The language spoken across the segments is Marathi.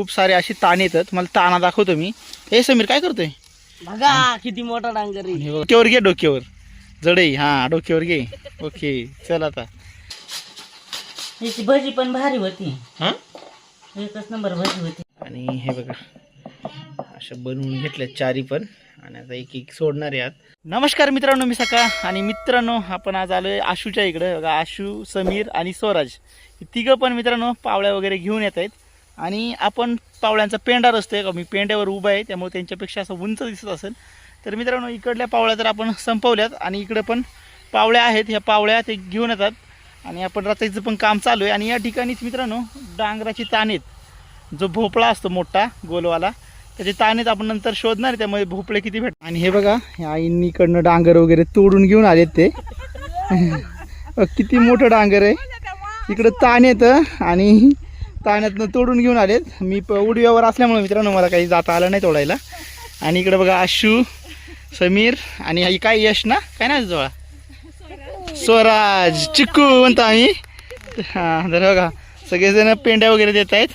खूप सारे असे ताण येतात. तुम्हाला ताना दाखवतो मी. हे समीर काय करतोय? बघा किती मोठा डांगर आहे. हे बघ, डोक्यावर घे डोक्यावर. जडई हा डोक्यावर घे. ओके चल आता. याची भजी पण भारी होती. हा? एकच नंबर भजी होती. आणि हे बघा अशा बनवून घेतल्या चारी पण. आणि आता एक एक सोडणार आहे आत नमस्कार मित्रांनो मी सका आणि मित्रांनो आपण आज आलोय आशूच्या इकडे. बघा आशू समीर आणि स्वराज. हे तिघं पण मित्रांनो पावळ्या वगैरे घेऊन येत आहेत. आणि आपण पावळ्यांचा पेंडा आहे का? मी पेंड्यावर उभा आहे त्यामुळे त्यांच्यापेक्षा असं उंच दिसत असेल. तर मित्रांनो इकडल्या पावळ्या तर आपण संपवल्यात आणि इकडं पण पावळ्या आहेत. ह्या पावळ्या ते घेऊन येतात. आणि आपण रात्रीचं पण काम चालू आहे. आणि या ठिकाणीच मित्रांनो डांगराची तानेत जो भोपळा असतो मोठा गोलवाला त्याचे तानेत आपण नंतर शोधणार. आहे, त्यामध्ये भोपळे किती भेट आणि हे बघा ह्या आईंनीकडनं डांगर वगैरे तोडून घेऊन आलेत ते. किती मोठं डांगर आहे. इकडं ताण येतं आणि ताण्यातनं तोडून घेऊन आलेत. मी प- उडव्यावर असल्यामुळे मित्रांनो मला काही जाता आलं नाही तोडायला. आणि इकडे बघा आशू समीर आणि आई काय यश ना? काय ना जवळ स्वराज चिक्कू म्हणतो आम्ही. हा तर बघा सगळेजण पेंड्या वगैरे देत आहेत.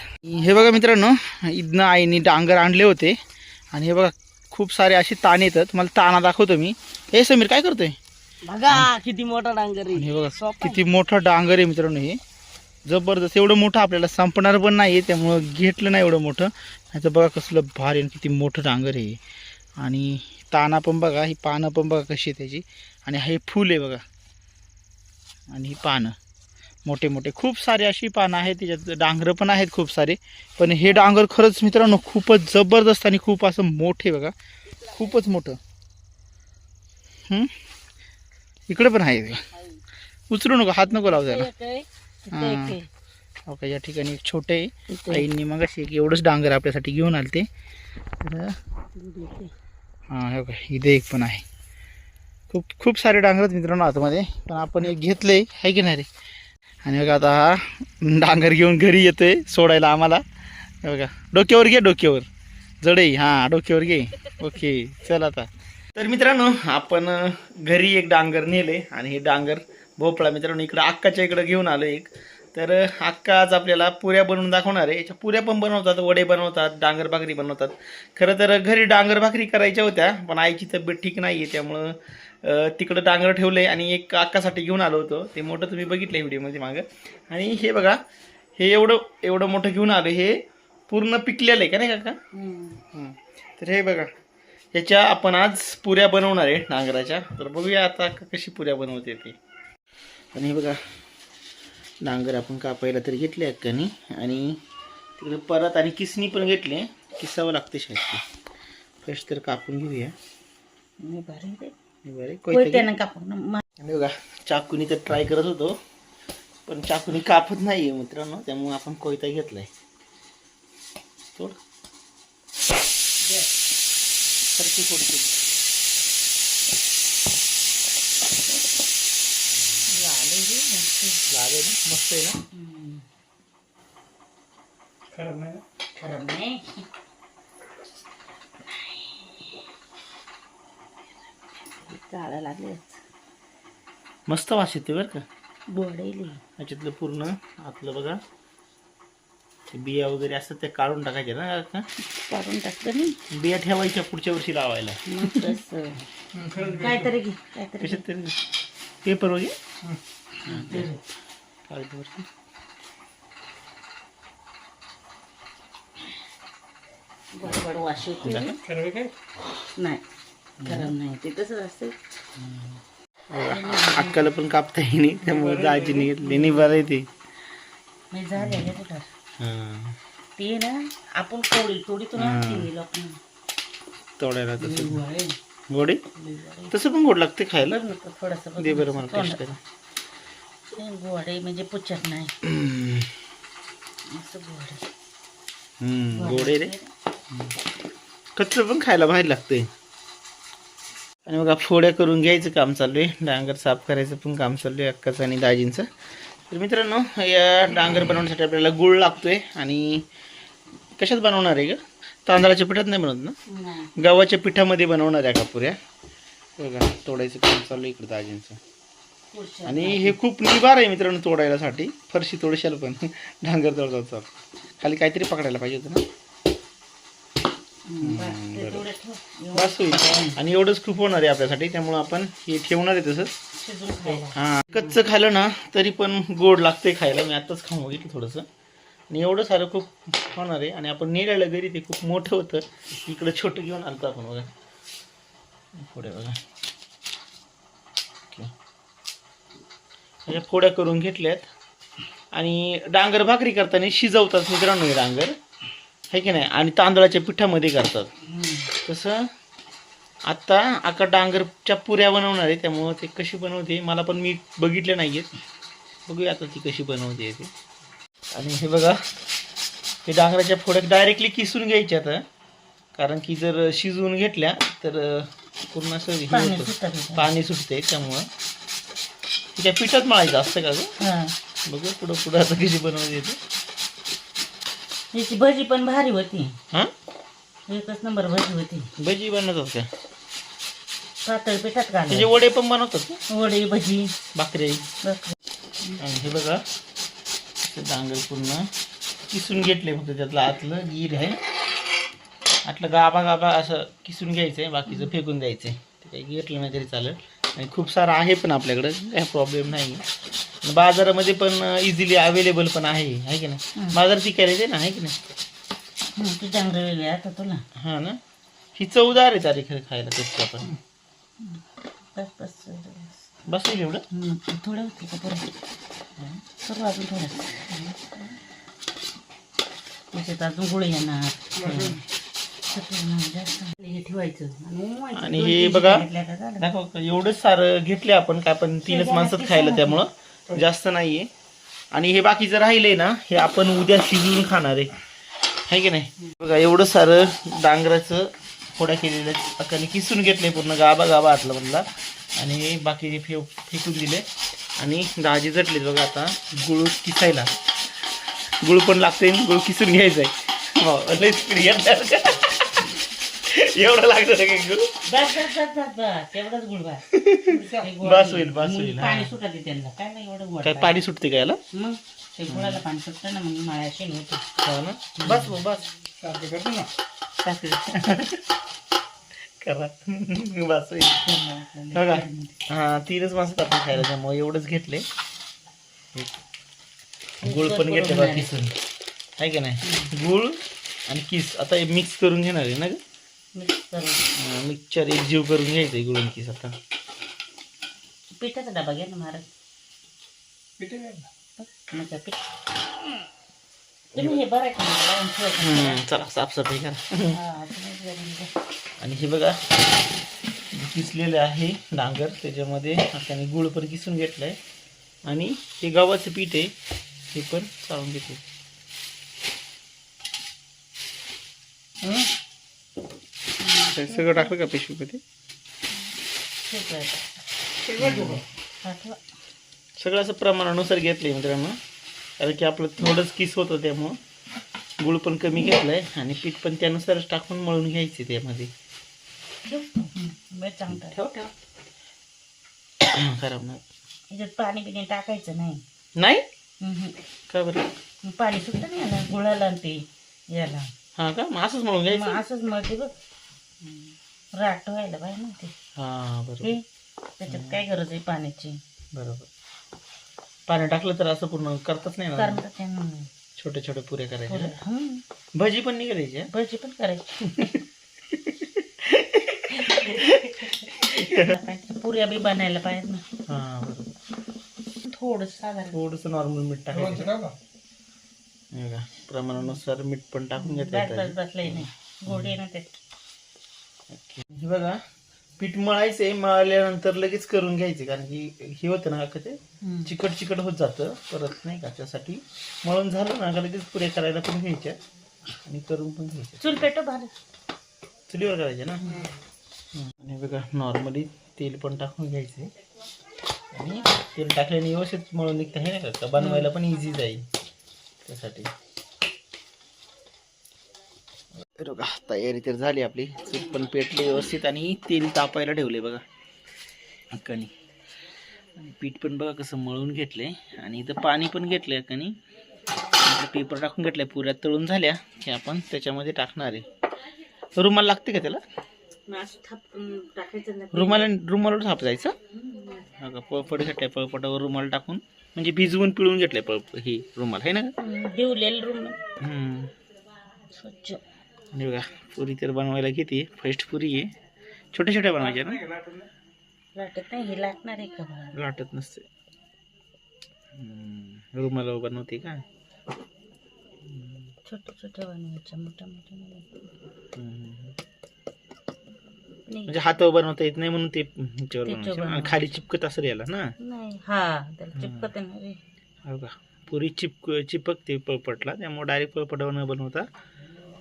हे बघा मित्रांनो इथनं आईने डांगर आणले होते. आणि हे बघा खूप सारे असे ताण येतात. तुम्हाला ताना दाखवतो मी. हे समीर काय करतोय? बघा किती मोठा डांगर हे बघा किती मोठं डांगर आहे मित्रांनो हे. जबरदस्त. एवढं मोठं आपल्याला संपणार पण नाही आहे त्यामुळं घेतलं नाही एवढं मोठं. ह्याचं बघा कसलं भारी आणि किती मोठं डांगर आहे. आणि ताना पण बघा ही पानं पण बघा कशी आहे त्याची. आणि हे फूल आहे बघा. आणि ही पानं. मोठे मोठे. खूप सारे अशी पानं आहेत त्याच्यात डांगरं पण आहेत खूप सारे. पण हे डांगर खरंच मित्रांनो खूपच जबरदस्त आणि खूप असं मोठे बघा. खूपच मोठं. इकडे पण आहे. बघा. उचलू नको हात नको लावू त्याला. एक आहे, इथं हा. एक आहे. हो का या ठिकाणी एक छोटे. इथं. आईंनी मग एक एवढंच डांगर आपल्यासाठी घेऊन आले ते हां हे बघा इथे एक पण आहे खूप खूप सारे डांगर आहेत मित्रांनो आतमध्ये पण आपण एक घेतले आहे की नाही रे आणि बघा आता हा डांगर घेऊन घरी येतोय सोडायला आम्हाला हे बघा डोक्यावर घे डोक्यावर जडई हां डोक्यावर घे ओके चल आता तर मित्रांनो आपण अं, घरी एक डांगर नेले आणि हे डांगर भोपळा मित्रांनो इकडं अक्काच्या इकडं घेऊन आलो एक. तर अक्का आज आपल्याला पुऱ्या बनवून दाखवणार आहे. याच्या पुऱ्या पण बनवतात वडे बनवतात डांगर भाकरी बनवतात. खरं तर घरी डांगर भाकरी करायच्या होत्या पण आईची तब्येत ठीक नाही आहे त्यामुळं तिकडं डांगर ठेवले आणि एक अक्कासाठी घेऊन आलो होतो. ते मोठं तुम्ही बघितलं व्हिडिओमध्ये मागं. आणि हे बघा हे एवढं एवढं मोठं घेऊन आलं हे पूर्ण पिकलेलं आहे का नाही काका. तर हे बघा याच्या आपण आज पुऱ्या बनवणार आहे डांगराच्या. तर बघूया आता कशी पुऱ्या बनवते ते. आणि हे बघा डांगर आपण कापायला तर घेतले अक्कानी आणि तिकडे परत आणि किसनी पण घेतले किसावं लागते शायद फ्रेश तर कापून घेऊया. कापून आणि बघा चाकूनी तर ट्राय करत होतो. पण चाकूनी कापत नाही आहे मित्रांनो त्यामुळे आपण कोयता घेतलाय. तोड. सारखी फोडते ना मस्त आहे ना? हम्म. नाही खरं नाही. चाळा लागले. मस्त वास येते बरं का? बोडेली याच्यातलं पूर्ण आतलं बघा. ते बिया वगैरे असतात ते काढून टाकायचे ना का? काढून टाकलं मी. बिया ठेवायच्या पुढच्या वर्षी लावायला. मग तसं. काहीतरी घे काहीतरी कशात तरी पेपर वगैरे? कागदावरती बडबड वाश येते नाही. गरम नाही ते तसंच असते अक्काला पण कापता येईन. त्यामुळे दाजीने घेतली. नाही बरं ते. मी झालेले कुठं ते ना आपण तोडी तोडी तुला लोक. तोडायला तसं. गोडे? तसं पण गोड लागते खायला. थोडस दे बरं मला टेस्ट करा. गोडे म्हणजे पुचक नाही. हम्म. असं गोडे हम्म, गोडे रे. कच्चं पण खायला बाहेर लागतंय. आणि बघा फोड्या करून घ्यायचं काम चालू आहे. डांगर साफ करायचं पण काम चालू आहे अक्काचं आणि दाजींचं. तर मित्रांनो या डांगर बनवण्यासाठी आपल्याला गुळ लागतोय आणि कशात बनवणार आहे का तांदळाच्या पिठात नाही बनवत ना? नाही. गव्हाच्या पिठामध्ये बनवणार आहे का पुऱ्या. बघा तोडायचं काम चालू आहे इकडं दाजींचं. आणि हे खूप निबार आहे मित्रांनो तोडायलासाठी. फरशी तोडशाल पण. डांगर तोडतात खाली काहीतरी पकडायला पाहिजे होतं ना? बस, होईल. आणि एवढंच खूप होणार आहे आपल्यासाठी. त्यामुळं आपण हे ठेवणार आहे तसंच. हां कच्चं खाल्लं ना तरी पण गोड लागतंय खायला. मी आत्ताच खाऊन बघितलं थोडंसं. आणि एवढं सारं खूप होणार आहे. आणि आपण नेलेलं घरी ते खूप मोठं होतं. इकडं छोटं घेऊन आलतो आपण बघा. पुढे बघा. ओके. ह्या फोड्या करून घेतल्यात. आणि डांगर भाकरी करताना शिजवतात मित्रांनो हे डांगर. आहे की नाही? आणि तांदळाच्या पिठामध्ये करतात. हं. तसं आत्ता आका डांगरच्या पुऱ्या बनवणार आहे त्यामुळं ते कशी बनवते मला पण मी बघितले नाही आहेत बघूया आता ती कशी बनवते ते. आणि हे बघा हे डांगराच्या फोड्या डायरेक्टली किसून घ्यायच्या आता. कारण की जर शिजवून घेतल्या तर पूर्ण असं हे. पाणी सुटते. त्यामुळं. ती काय पिठात मळायचं असतं का गं? हं. बघू पुढं पुढं आता कशी बनवते ते याची भजी पण भारी होती. हां? एकच नंबर भजी होती. भजी बनवतात का पातळ पिठात त्याचे घालायची वडे पण बनवतात वडे भजी. भाकरी. आणि हे बघा डांगर पूर्ण किसून घेतले फक्त त्यातलं आतलं गीर आहे. आतलं गाबा गाबा असं किसून घ्यायचं आहे बाकीचं फेकून द्यायचं आहे ते काही घेतलं नाही तरी चालेल. आणि खूप सारं आहे पण आपल्याकडं. काही प्रॉब्लेम नाही. बाजारामध्ये पण इझिली अवेलेबल पण आहे. आहे की नाही. बाजार ती आहे ना आहे की नाही? हं, ती वेगळी आता तुला. हां ना? ही चवदार आहे तारीख खायला त्याची आपण. बस एवढं? थोडं होती का परत करू अजून थोडं. त्याच्यात अजून गुळ येणार. आणि हे बघा. दाखव एवढंच सारं घेतले आपण काय पण तीनच माणसात खायला त्यामुळं. जास्त नाहीये. आणि हे बाकीचं राहिले ना हे आपण उद्या शिजवून खाणार आहे. आहे की नाही? बघा एवढं सारं डांगराचं फोड्या केलेल्या अकाने किसून घेतले पूर्ण गाबा गाबा आतला मधला. आणि बाकीचे फेव फेकून दिले आणि दाजी जटले बघा आता. गुळ किसायला. गुळ पण लागते गुळ किसून घ्यायचा आहे हो, घेतला. एवढं लागतं का गुळ. बस बस बस बस बस. एवढंच गुळ बस. गोड बस नाही. होईल, बस मग होईल, हा. पाणी सुटत त्यांना. काय नाही एवढं गोड काय पाहिजे. पाणी सुटते का याला? मग ते गुळाला पाणी सुटतं ना मग माळ्याशी हो ना. बस भाऊ, बस. करा. बस होईल. बघा हा तीनच माणसं आपण खायला त्यामुळे एवढंच घेतले. गुळ पण घेतले बघा किसून आहे का नाही? गुळ आणि किस. आता हे मिक्स करून घेणार आहे ना मिक्स करून मिक्सचर एक जीव करून घ्यायचं गुळ आणि किस आता पिठाचा डबा घ्या ना महाराज. पीठ तुम्ही हे बरं का चला साफसफाई करा. हा. आणि हे बघा किसलेलं आहे डांगर त्याच्यामध्ये त्याने गुळ पण किसून घेतलाय. आणि हे गव्हाचं पीठ आहे हे पण चाळून घेते सगळं टाकलं का पिशवीमध्ये? आहे. सगळं असं प्रमाणानुसार घेतलंय मित्रांनो. कारण की आपलं थोडंच किस होतं त्यामुळं. गुळ पण कमी घेतलाय आणि पीठ पण त्यानुसारच टाकून मळून घ्यायचे त्यामध्ये. खराब नाही. पाणी बिणी टाकायचं नाही? नाही. का बरं? मग पाणी सुटतं नाही गुळाला ते याला. हां का? मग असंच मळून मग घ्यायचं असंच मळते बघ. राट व्हायला पाहिजे ना ते. हां बरोबर. हे, त्याच्यात काय गरज आहे पाण्याची? बरोबर. पाणी टाकलं तर असं पूर्ण करतच नाही ना छोटे छोटे पुरे करायचे हं, भजी पण निघायची भजी पण करायची. पुऱ्या बी बनायला पाहिजे ना. हा बरोबर. थोडं साधारण. थोडस नॉर्मल मीठ टाकायचं. हे बघा, प्रमाणानुसार मीठ पण टाकून बस घेता बस बसलंय नाही. गोड आहे ना ते हे बघा पीठ मळायचंय मळल्यानंतर लगेच करून घ्यायचे कारण की हे होतं ना का ते. चिकट चिकट होत जातं परत नाही का त्यासाठी मळून झालं ना का लगेच पुऱ्या करायला पण घ्यायच्या आणि करून पण घ्यायच्या. चूल पेटो भारी. चुलीवर करायचे ना. आणि बघा नॉर्मली तेल पण टाकून घ्यायचे आणि तेल टाकल्याने व्यवस्थित मळून निघतं हे नाही का? बनवायला पण इझी जाईल त्यासाठी. तर बघा तयारी तर झाली आपली. चूल पण पेटली व्यवस्थित आणि तेल तापायला ठेवले बघा. हक्कानी पीठ पण बघा कसं मळून घेतलंय. आणि इथं पाणी पण घेतलंय कणी. पेपर टाकून घेतलाय पुऱ्या तळून झाल्या. की आपण त्याच्यामध्ये टाकणार आहे. रुमाल लागते का त्याला? रुमाल रुमालवर थाप जायचं. हा का पळपट घेतलाय पळपटावर रुमाल टाकून. म्हणजे भिजवून पिळून घेतलाय पळप ही रुमाल आहे ना? हम्म, दिवलेलं रूम हम्म. स्वच्छ. आणि बघा पुरी तर बनवायला किती फर्स्ट पुरी आहे. छोट्या छोट्या बनवायच्या ना? लाटत नाही हे लागणार आहे का लाटत नसते. रुमालावर बनवते का? छोट्या छोट्या बनवायच्या मोठ्या मोठ्या म्हणजे हातावर बनवता येत नाही म्हणून ते ह्याच्यावर. खाली चिपकत असं याला ना? नाही हा त्याला चिपकत आहे. ना रे हो का पुरी चिपक चिपकते पळपटला त्यामुळे डायरेक्ट पळपटावर न बनवता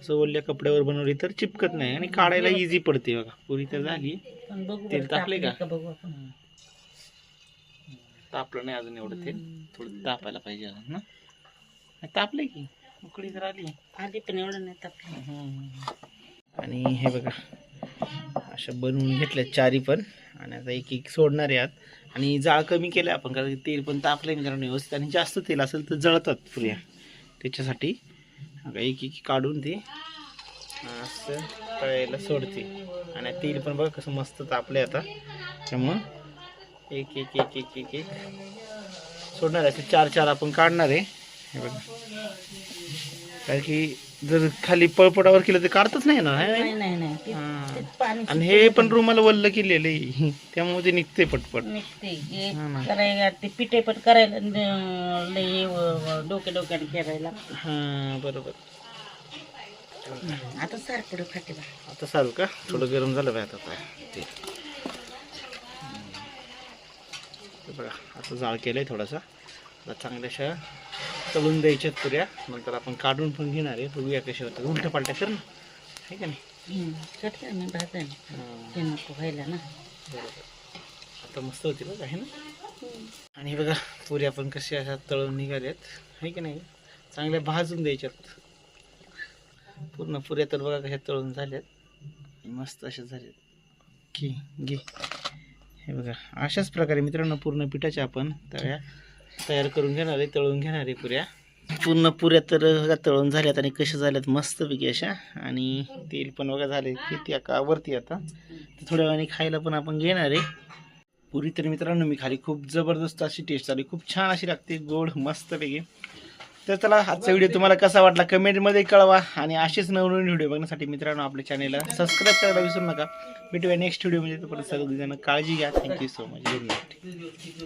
असं ओल्या कपड्यावर बनवली तर चिपकत नाही आणि काढायला इझी पडते बघा. पुरी तर झाली. तेल तापली का? तापलं नाही अजून एवढं तेल. थोडं तापायला पाहिजे अजून ना तापले की. उकळी तर आली. आधी पण एवढं नाही तापलं. आणि हे बघा अशा बनवून घेतल्या चारी पण. आणि आता एक एक सोडणार आहे आत आणि जाळ कमी केलं आपण कारण तेल पण तापलं मित्रांनो व्यवस्थित आणि जास्त तेल असेल तर जळतात पुऱ्या. त्याच्यासाठी एक एक काढून ते असं तळायला सोडते. आणि तेल पण बघा कसं मस्त तापले आता. त्यामुळं एक एक एक एक एक एक. सोडणार आहे. चार चार आपण काढणार आहे. हे बघा. कारण की जर खाली पळपटावर केलं तर काढतच नाही ना नाही नाही? नाही ते- हा. ते पाणी आणि हे पण रुमाला वल्ल केलेलं आहे. त्यामुळे ते निघते पटपट. निघते. हे. करायला ते पिठे पण करायला न- लय व- व- डोके डोक्याने करायला हा बरोबर. आता सार पुढे फाटे बा आता चालू का? थोडं गरम झालं पाहिजे आता ते. हे बघा आता जाळ केलंय थोडासा. आता चांगल्याशा तळून द्यायच्यात पुऱ्या. नंतर आपण काढून पण घेणार आहे. बघूया कशा होतात उलट्या पालट्या कर ना. आहे का नाही? हा, नको व्हायला ना. बरोबर. आता मस्त होती बघा आहे ना? आणि बघा पुऱ्या पण कशा अशा तळून निघाल्यात. आहे की नाही? चांगल्या भाजून द्यायच्यात. पूर्ण पुऱ्या तर बघा कशा तळून झाल्यात. आणि मस्त अशा झाल्यात. घे घे. हे बघा अशाच प्रकारे मित्रांनो पूर्ण पिठाच्या आपण तळ्या तयार करून घेणार आहे तळून घेणार आहे पुऱ्या. पूर्ण पुऱ्या तर तळून झाल्यात आणि कशा झाल्यात मस्तपैकी अशा. आणि तेल पण वगैरे झाले किती का वरती आता. तर थोड्या वेळाने खायला पण आपण घेणार आहे. पुरी तर मित्रांनो मी खाली खूप जबरदस्त अशी टेस्ट आली खूप छान अशी लागते गोड मस्तपैकी. तर चला आजचा व्हिडिओ तुम्हाला कसा वाटला कमेंटमध्ये कळवा. आणि असेच नवनवीन व्हिडिओ बघण्यासाठी मित्रांनो आपल्या चॅनेलला सबस्क्राईब करायला विसरू नका. भेटूया नेक्स्ट व्हिडिओ म्हणजे तोपर्यंत सगळेजण काळजी घ्या. Thank you so much good night